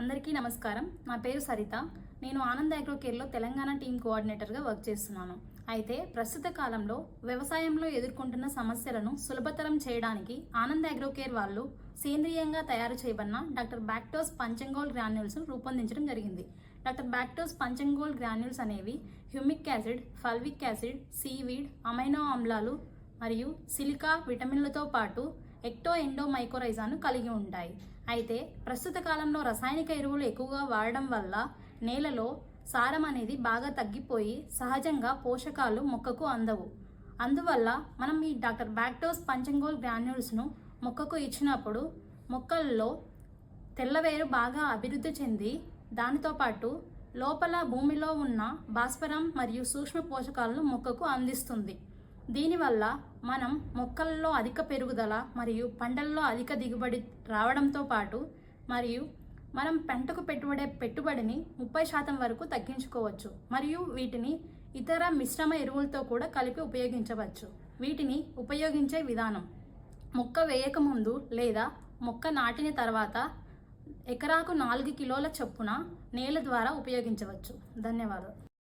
అందరికీ నమస్కారం. నా పేరు సరిత. నేను ఆనంద్ అగ్రోకేర్లో తెలంగాణ టీం కోఆర్డినేటర్గా వర్క్ చేస్తున్నాను. అయితే ప్రస్తుత కాలంలో వ్యవసాయంలో ఎదుర్కొంటున్న సమస్యలను సులభతరం చేయడానికి ఆనంద్ అగ్రోకేర్ వాళ్ళు సేంద్రియంగా తయారు చేయబడిన డాక్టర్ బ్యాక్టోస్ పంచంగోల్ గ్రాన్యూల్స్ రూపొందించడం జరిగింది. డాక్టర్ బ్యాక్టోస్ పంచంగోల్ గ్రాన్యూల్స్ అనేవి humic acid fulvic acid seaweed amino ఆమ్లాలు మరియు సిలికా విటమిన్లతో పాటు ఎక్టో ఎండో మైకోరైజాను కలిగి ఉంటాయి. అయితే ప్రస్తుత కాలంలో రసాయనిక ఎరువులు ఎక్కువగా వాడడం వల్ల నేలలో సారం అనేది బాగా తగ్గిపోయి సహజంగా పోషకాలు మొక్కకు అందవు. అందువల్ల మనం ఈ డాక్టర్ బ్యాక్టోస్ పంచంగోల్ గ్రాన్యూల్స్ను మొక్కకు ఇచ్చినప్పుడు మొక్కల్లో తెల్లవేరు బాగా అభివృద్ధి చెంది దానితో పాటు లోపల భూమిలో ఉన్న భాస్వరం మరియు సూక్ష్మ పోషకాలను మొక్కకు అందిస్తుంది. దీనివల్ల మనం మొక్కల్లో అధిక పెరుగుదల మరియు పంటల్లో అధిక దిగుబడి రావడంతో పాటు మరియు మనం పంటకు పెట్టుబడే పెట్టుబడిని ముప్పై శాతం వరకు తగ్గించుకోవచ్చు మరియు వీటిని ఇతర మిశ్రమ ఎరువులతో కూడా కలిపి ఉపయోగించవచ్చు. వీటిని ఉపయోగించే విధానం మొక్క వేయక ముందు లేదా మొక్క నాటిన తర్వాత ఎకరాకు నాలుగు కిలోల చొప్పున నేల ద్వారా ఉపయోగించవచ్చు. ధన్యవాదాలు.